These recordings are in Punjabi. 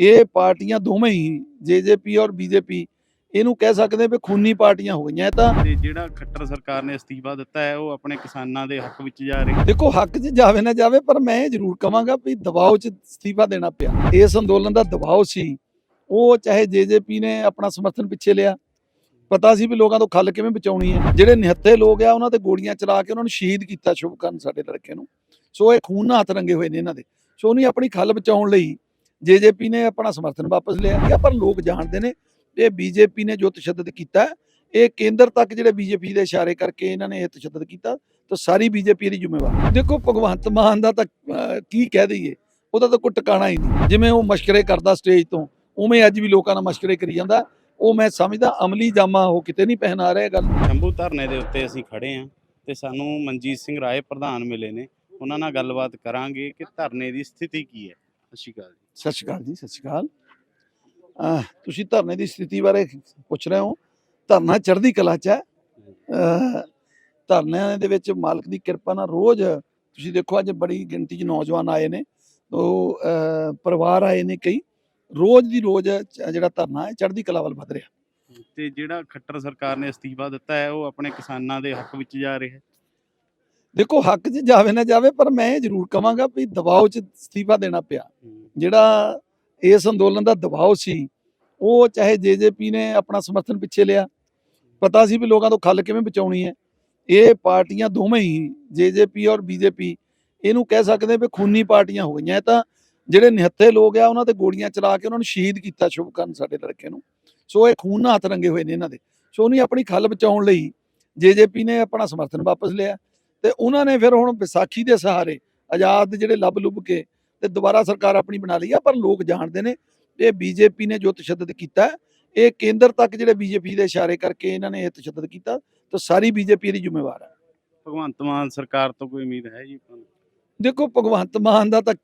ਇਹ ਪਾਰਟੀਆਂ ਦੋਵੇਂ ਹੀ ਜੇਜੇਪੀ ਔਰ ਬੀਜੇਪੀ ਇਹਨੂੰ ਕਹਿ ਸਕਦੇ ਵੀ ਖੂਨੀ ਪਾਰਟੀਆਂ ਹੋ ਗਈਆਂ। ਇਹ ਤਾਂ ਤੇ ਜਿਹੜਾ ਖੱਟਰ ਸਰਕਾਰ ਨੇ ਅਸਤੀਫਾ ਦਿੱਤਾ ਹੈ ਉਹ ਆਪਣੇ ਕਿਸਾਨਾਂ ਦੇ ਹੱਕ ਵਿੱਚ ਜਾ ਰਹੀ। ਦੇਖੋ ਹੱਕ 'ਚ ਜਾਵੇ ਨਾ ਜਾਵੇ ਪਰ ਮੈਂ ਇਹ ਜ਼ਰੂਰ ਕਵਾਂਗਾ ਵੀ ਦਬਾਅ 'ਚ ਅਸਤੀਫਾ ਦੇਣਾ ਪਿਆ। ਇਸ ਅੰਦੋਲਨ ਦਾ ਦਬਾਅ ਸੀ। ਉਹ ਚਾਹੇ ਜੇਜੇਪੀ ਨੇ ਆਪਣਾ ਸਮਰਥਨ ਪਿੱਛੇ ਲਿਆ। ਪਤਾ ਸੀ ਵੀ ਲੋਕਾਂ ਤੋਂ ਖੱਲ ਕਿਵੇਂ ਬਚਾਉਣੀ ਹੈ। ਜਿਹੜੇ ਨਿਹੱਥੇ ਲੋਕ ਆ ਉਹਨਾਂ ਤੇ ਗੋਲੀਆਂ ਚਲਾ ਕੇ ਉਹਨਾਂ ਨੂੰ ਸ਼ਹੀਦ ਕੀਤਾ ਸ਼ੁਭਕਰਨ ਸਾਡੇ ਲੜਕੇ ਨੂੰ। ਸੋ ਇਹ ਖੂਨ ਨਾਲ ਹੱਥ ਰੰਗੇ ਹੋਏ ਨੇ ਇਹਨਾਂ ਦੇ। ਸੋ ਉਹਨੇ ਆਪਣੀ ਖੱਲ ਬਚਾਉਣ ਲਈ ਜੇਜੇਪੀ ਨੇ ਆਪਣਾ ਸਮਰਥਨ ਵਾਪਸ ਲਿਆ। ਗਿਆ ਪਰ ਲੋਕ ਜਾਣਦੇ ਨੇ, ਇਹ ਬੀਜੇਪੀ ਨੇ ਜੋ ਤਸ਼ੱਦਦ ਕੀਤਾ, ਇਹ ਕੇਂਦਰ ਤੱਕ ਜਿਹੜੇ ਬੀਜੇਪੀ ਦੇ ਇਸ਼ਾਰੇ ਕਰਕੇ ਇਹਨਾਂ ਨੇ ਇਹ ਤਸ਼ੱਦਦ ਕੀਤਾ, ਤਾਂ ਸਾਰੀ ਬੀਜੇਪੀ ਦੀ ਜ਼ਿੰਮੇਵਾਰ। ਦੇਖੋ, ਭਗਵੰਤ ਮਾਨ ਦਾ ਤਾਂ ਕੀ ਕਹਿ ਦਈਏ? ਉਹਦਾ ਤਾਂ ਕੋਈ ਟਿਕਾਣਾ ਹੀ ਨਹੀਂ। ਜਿਵੇਂ ਉਹ ਮਸ਼ਕਰੇ ਕਰਦਾ ਸਟੇਜ ਤੋਂ, ਉਵੇਂ ਅੱਜ ਵੀ ਲੋਕਾਂ ਨਾਲ ਮਸ਼ਕਰੇ ਕਰੀ ਜਾਂਦਾ। ਉਹ ਮੈਂ ਸਮਝਦਾ, ਅਮਲੀ ਜਾਮਾ ਉਹ ਕਿਤੇ ਨਹੀਂ ਪਹਿਨਾ ਰਿਹਾ ਗੱਲ। ਸ਼ੰਭੂ ਧਰਨੇ ਦੇ ਉੱਤੇ ਅਸੀਂ ਖੜੇ ਹਾਂ ਤੇ ਸਾਨੂੰ ਮਨਜੀਤ ਸਿੰਘ ਰਾਏ ਪ੍ਰਧਾਨ ਮਿਲੇ ਨੇ। ਉਹਨਾਂ ਨਾਲ ਗੱਲਬਾਤ ਕਰਾਂਗੇ ਕਿ ਧਰਨੇ ਦੀ ਸਥਿਤੀ ਕੀ ਹੈ। ਸਤਿ ਸ਼੍ਰੀ ਅਕਾਲ ਜੀ। ਸਤਿ ਸ਼੍ਰੀ ਅਕਾਲ ਜੀ ਸਤਿ ਸ਼੍ਰੀ ਅਕਾਲ। ਅਹ, ਤੁਸੀਂ ਧਰਨੇ ਦੀ ਸਥਿਤੀ ਬਾਰੇ ਪੁੱਛ ਰਹੇ ਹੋ। ਧਰਨਾ ਚੜ੍ਹਦੀ ਕਲਾ ਚ ਹੈ। ਅਹ, ਧਰਨਿਆਂ ਦੇ ਵਿੱਚ ਮਾਲਕ ਦੀ ਕਿਰਪਾ ਨਾਲ ਰੋਜ਼ ਤੁਸੀਂ ਦੇਖੋ ਅੱਜ ਬੜੀ ਗਿਣਤੀ 'ਚ ਨੌਜਵਾਨ ਆਏ ਨੇ। ਉਹ ਅਹ, ਪਰਿਵਾਰ ਆਏ ਨੇ ਕਈ। ਰੋਜ਼ ਦੀ ਰੋਜ਼ ਚ- ਜਿਹੜਾ ਧਰਨਾ ਹੈ ਚੜ੍ਹਦੀ ਕਲਾ ਵੱਲ ਵਧ ਰਿਹਾ। ਤੇ ਜਿਹੜਾ ਖੱਟਰ ਸਰਕਾਰ ਨੇ ਅਸਤੀਫਾ ਦਿੱਤਾ ਹੈ ਉਹ ਆਪਣੇ ਕਿਸਾਨਾਂ ਦੇ ਹੱਕ ਵਿੱਚ ਜਾ ਰਿਹਾ ਹੈ। ਦੇਖੋ ਹੱਕ 'ਚ ਜਾਵੇ ਨਾ ਜਾਵੇ, ਪਰ ਮੈਂ ਇਹ ਜ਼ਰੂਰ ਕਵਾਂਗਾ ਵੀ ਦਬਾਅ 'ਚ ਅਸਤੀਫਾ ਦੇਣਾ ਪਿਆ। ਜਿਹੜਾ ਇਸ ਅੰਦੋਲਨ ਦਾ ਦਬਾਅ ਸੀ, ਉਹ ਚਾਹੇ ਜੇਜੇਪੀ ਨੇ ਆਪਣਾ ਸਮਰਥਨ ਪਿੱਛੇ ਲਿਆ। ਪਤਾ ਸੀ ਵੀ ਲੋਕਾਂ ਤੋਂ ਖੱਲ ਕਿਵੇਂ ਬਚਾਉਣੀ ਹੈ। ਇਹ ਪਾਰਟੀਆਂ ਦੋਵੇਂ ਹੀ ਜੇਜੇਪੀ ਔਰ ਬੀਜੇਪੀ ਇਹਨੂੰ ਕਹਿ ਸਕਦੇ ਵੀ ਖੂਨੀ ਪਾਰਟੀਆਂ ਹੋ ਗਈਆਂ। ਤਾਂ ਜਿਹੜੇ ਨਿਹੱਥੇ ਲੋਕ ਆ, ਉਹਨਾਂ ਤੇ ਗੋਲੀਆਂ ਚਲਾ ਕੇ ਉਹਨਾਂ ਨੂੰ ਸ਼ਹੀਦ ਕੀਤਾ ਸ਼ੁਭਕਰਨ ਸਾਡੇ ਲੜਕੇ ਨੂੰ। ਸੋ ਇਹ ਖੂਨ ਨਾਲ ਹੱਥ ਰੰਗੇ ਹੋਏ ਨੇ ਇਹਨਾਂ ਦੇ। ਸੋ ਉਹਨੇ ਆਪਣੀ ਖੱਲ ਬਚਾਉਣ ਲਈ ਜੇਜੇਪੀ ਨੇ ਆਪਣਾ ਸਮਰਥਨ ਵਾਪਸ ਲਿਆ। ਤੇ ਉਹਨਾਂ ਨੇ ਫਿਰ ਹੁਣ ਵਿਸਾਖੀ ਦੇ ਸਹਾਰੇ ਆਜ਼ਾਦ ਜਿਹੜੇ ਲੱਭ ਲੁੱਭ ਕੇ ਤੇ ਦੁਬਾਰਾ ਸਰਕਾਰ ਆਪਣੀ ਬਣਾ ਲਈ ਆ ਪਰ ਲੋਕ ਜਾਣਦੇ ਨੇ ਇਹ ਬੀਜੇਪੀ ਨੇ ਜੋ ਤਸ਼ੱਦਦ ਕੀਤਾ ਇਹ ਕੇਂਦਰ ਤੱਕ ਜਿਹੜੇ ਬੀਜੇਪੀ ਦੇ ਇਸ਼ਾਰੇ ਕਰਕੇ ਇਹਨਾਂ ਨੇ ਇਹ ਤਸ਼ੱਦਦ ਕੀਤਾ ਤਾਂ ਸਾਰੀ ਬੀਜੇਪੀ ਇਹਦੀ ਜ਼ਿੰਮੇਵਾਰ ਹੈ। ਭਗਵੰਤ ਮਾਨ ਸਰਕਾਰ ਤੋਂ ਕੋਈ ਉਮੀਦ ਹੈ ਜੀ? ਦੇਖੋ ਭਗਵੰਤ ਮਾਨ ਦਾ ਤਾਂ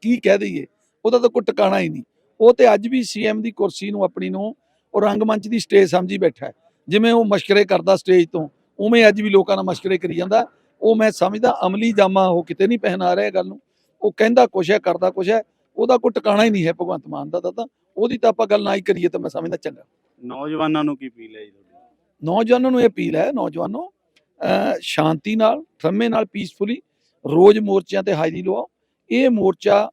ਕੀ ਕਹਿ ਦਈਏ ਉਹਦਾ ਤਾਂ ਕੋਈ ਟਿਕਾਣਾ ਹੀ ਨਹੀਂ। ਉਹ ਤੇ ਅੱਜ ਵੀ ਸੀਐਮ ਦੀ ਕੁਰਸੀ ਨੂੰ ਆਪਣੀ ਨੂੰ ਉਹ ਰੰਗਮੰਚ ਦੀ ਸਟੇਜ ਸਮਝੀ ਬੈਠਾ ਜਿਵੇਂ ਉਹ ਮਸ਼ਕਰੇ ਕਰਦਾ ਸਟੇਜ ਤੋਂ ਉਵੇਂ ਅੱਜ ਵੀ ਲੋਕਾਂ ਨਾਲ ਮਸ਼ਕਰੇ ਕਰੀ ਜਾਂਦਾ। ਉਹ ਮੈਂ ਸਮਝਦਾ ਅਮਲੀ ਜਾਮਾ ਉਹ ਕਿਤੇ ਨਹੀਂ ਪਹਿਨਾ ਰਿਹਾ ਗੱਲ ਨੂੰ। ਉਹ ਕਹਿੰਦਾ ਕੁਛ ਹੈ ਕਰਦਾ ਕੁਛ ਹੈ ਉਹਦਾ ਕੋਈ ਟਿਕਾਣਾ ਹੀ ਨਹੀਂ ਹੈ ਭਗਵੰਤ ਮਾਨ ਦਾ ਤਾਂ ਉਹਦੀ ਤਾਂ ਆਪਾਂ ਗੱਲ ਨਾ ਹੀ ਕਰੀਏ ਤਾਂ ਮੈਂ ਸਮਝਦਾ ਚੰਗਾ। ਨੌਜਵਾਨਾਂ ਨੂੰ ਕੀ ਅਪੀਲ ਹੈ ਜੀ ਤੁਹਾਡੀ? ਨੌਜਵਾਨਾਂ ਨੂੰ ਇਹ ਅਪੀਲ ਹੈ ਨੌਜਵਾਨੋ ਸ਼ਾਂਤੀ ਨਾਲ ਥੰਮੇ ਨਾਲ ਪੀਸਫੁਲੀ ਰੋਜ਼ ਮੋਰਚਿਆਂ ਤੇ ਹਾਜ਼ਰੀ ਲਵਾਓ। ਇਹ ਮੋਰਚਾ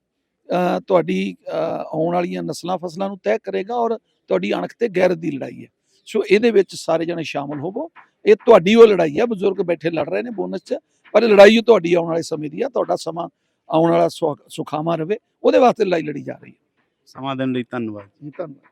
ਤੁਹਾਡੀ ਆਉਣ ਵਾਲੀਆਂ ਨਸਲਾਂ ਫਸਲਾਂ ਨੂੰ ਤੈਅ ਕਰੇਗਾ ਔਰ ਤੁਹਾਡੀ ਅਣਖ ਤੇ ਗੈਰਤ ਦੀ ਲੜਾਈ ਹੈ। ਸੋ ਇਹਦੇ ਵਿੱਚ ਸਾਰੇ ਜਣੇ ਸ਼ਾਮਲ ਹੋਵੋ। ਇਹ ਤੁਹਾਡੀ ਉਹ ਲੜਾਈ ਹੈ ਬਜ਼ੁਰਗ ਬੈਠੇ ਲੜ ਰਹੇ ਨੇ ਬੋਨਸ 'ਚ ਪਰ ਲੜਾਈ ਉਹ ਤੁਹਾਡੀ ਆਉਣ ਵਾਲੇ ਸਮੇਂ ਦੀ ਆ ਤੁਹਾਡਾ ਸਮਾਂ ਆਉਣ ਵਾਲਾ ਸੁਖ- ਸੁਖਾਵਾਂ ਰਵੇ ਉਹਦੇ ਵਾਸਤੇ ਲੜਾਈ ਲੜੀ ਜਾ ਰਹੀ ਹੈ। ਸਮਾਂ ਦੇਣ ਲਈ ਧੰਨਵਾਦ। ਜੀ ਧੰਨਵਾਦ।